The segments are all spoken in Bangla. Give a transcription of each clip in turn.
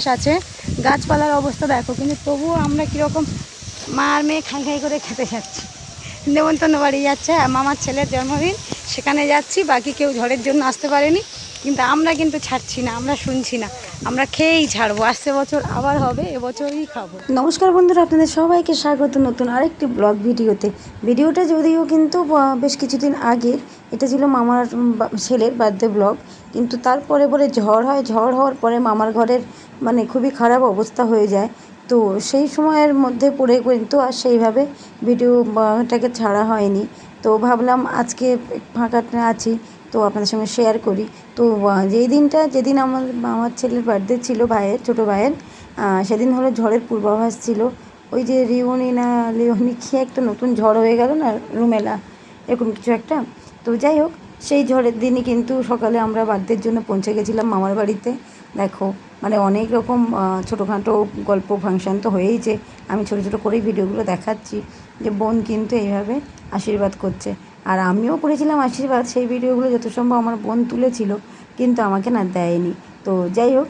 বাতাস আছে। গাছপালার অবস্থা দেখো, কিন্তু তবুও আমরা কীরকম মা আর মেয়ে খাই খাই করে খেতে যাচ্ছি। নেমন্তন্ন বাড়ি যাচ্ছে মামার ছেলের জন্মদিন, সেখানে যাচ্ছি, বাকি কেউ ঝড়ের জন্য আসতে পারেনি। কিন্তু আমরা কিন্তু ছাড়ছি না, আমরা শুনছি না। আমরা খেয়েই ছাড়বো, আসছে বছর আবার হবে, এবছরই খাব। নমস্কার বন্ধুরা, আপনাদের সবাইকে স্বাগত নতুন আরেকটি ব্লগ ভিডিওতে। ভিডিওটা যদিও কিন্তু বেশ কিছুদিন আগের এটা ছিল মামার ছেলের বার্থডে ব্লগ। কিন্তু তারপরে পরে ঝড় হয়, ঝড় হওয়ার পরে মামার ঘরের মানে খুবই খারাপ অবস্থা হয়ে যায়। তো সেই সময়ের মধ্যে পড়ে কিন্তু আর সেইভাবে ভিডিওটাকে ছাড়া হয়নি। তো ভাবলাম আজকে ফাঁকাটা আছি, তো আপনাদের সঙ্গে শেয়ার করি। তো যেই দিনটা, যেদিন আমার আমার ছেলের বার্থডে ছিল, ভাইয়ের, ছোটো ভাইয়ের সেদিন হলো ঝড়ের পূর্বাভাস ছিল। ওই যে রিওনি না লিওনি কি একটা নতুন ঝড় হয়ে গেল না, রুমেলা, এরকম কিছু একটা। তো যাই হোক সেই ঝড়ের দিনই কিন্তু সকালে আমরা বার্থডের জন্য পৌঁছে গেছিলাম মামার বাড়িতে। দেখো মানে অনেক রকম ছোটোখাটো গল্প, ফাংশন তো হয়েইছে আমি ছোটো ছোটো করেই ভিডিওগুলো দেখাচ্ছি যে বোন কিন্তু এইভাবে আশীর্বাদ করছে। আর আমিও করেছিলাম আশীর্বাদ, সেই ভিডিওগুলো যত সম্ভব আমার বোন তুলেছিল, কিন্তু আমাকে না দেয়নি। তো যাই হোক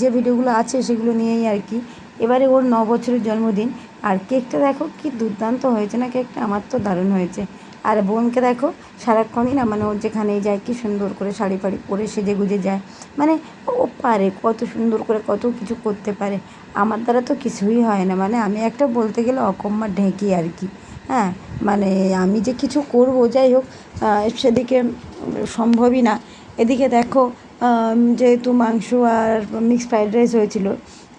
যে ভিডিওগুলো আছে সেগুলো নিয়েই আর কি। এবারে ওর ন বছরের জন্মদিন। আর কেকটা দেখো কি দুর্দান্ত হয়েছে না, কেকটা আমার তো দারুণ হয়েছে। আর বোনকে দেখো, সারাক্ষণই না মানে ওর যেখানেই যায়, কি সুন্দর করে শাড়ি ফাড়ি পরে সেজে গুজে যায়। মানে ও পারে, কত সুন্দর করে কত কিছু করতে পারে। আমার দ্বারা তো কিছুই হয় না। মানে আমি একটা বলতে গেলে অকম্মা ঢেঁকি আর কি। হ্যাঁ মানে আমি যে কিছু করব, যাই হোক সেদিকে সম্ভবই না। এদিকে দেখো যেহেতু মাংস আর মিক্সড ফ্রাইড রাইস হয়েছিল,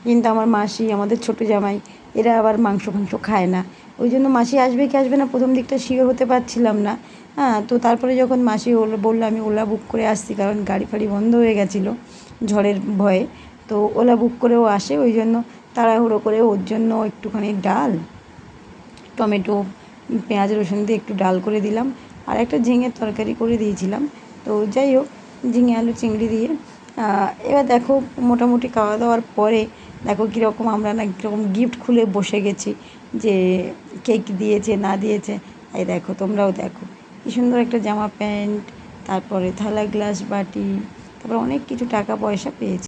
কিন্তু আমার মাসি, আমাদের ছোটো জামাই এরা আবার মাংস ফাংস খায় না। ওই জন্য মাসি আসবে কি আসবে না প্রথম দিকটা শিওর হতে পারছিলাম না। হ্যাঁ তো তারপরে যখন মাসি ওলা বলল আমি ওলা বুক করে আসছি, কারণ গাড়ি ফাড়ি বন্ধ হয়ে গেছিল ঝড়ের ভয়ে, তো ওলা বুক করেও আসে। ওই জন্য তাড়াহুড়ো করে ওর জন্য একটুখানি ডাল, টমেটো, পেঁয়াজ, রসুন দিয়ে একটু ডাল করে দিলাম। আর একটা ঝিঙের তরকারি করে দিয়েছিলাম। তো যাই হোক, ঝিঙে, আলু, চিংড়ি দিয়ে এবার দেখো, মোটামুটি খাওয়া দাওয়ার পরে দেখো কীরকম আমরা না কীরকম গিফট খুলে বসে গেছি যে কেক দিয়েছে, না দিয়েছে। এই দেখো, তোমরাও দেখো। কী সুন্দর একটা জামা প্যান্ট, তারপরে থালা গ্লাস বাটি, তারপরে অনেক কিছু টাকা পয়সা পেয়েছি।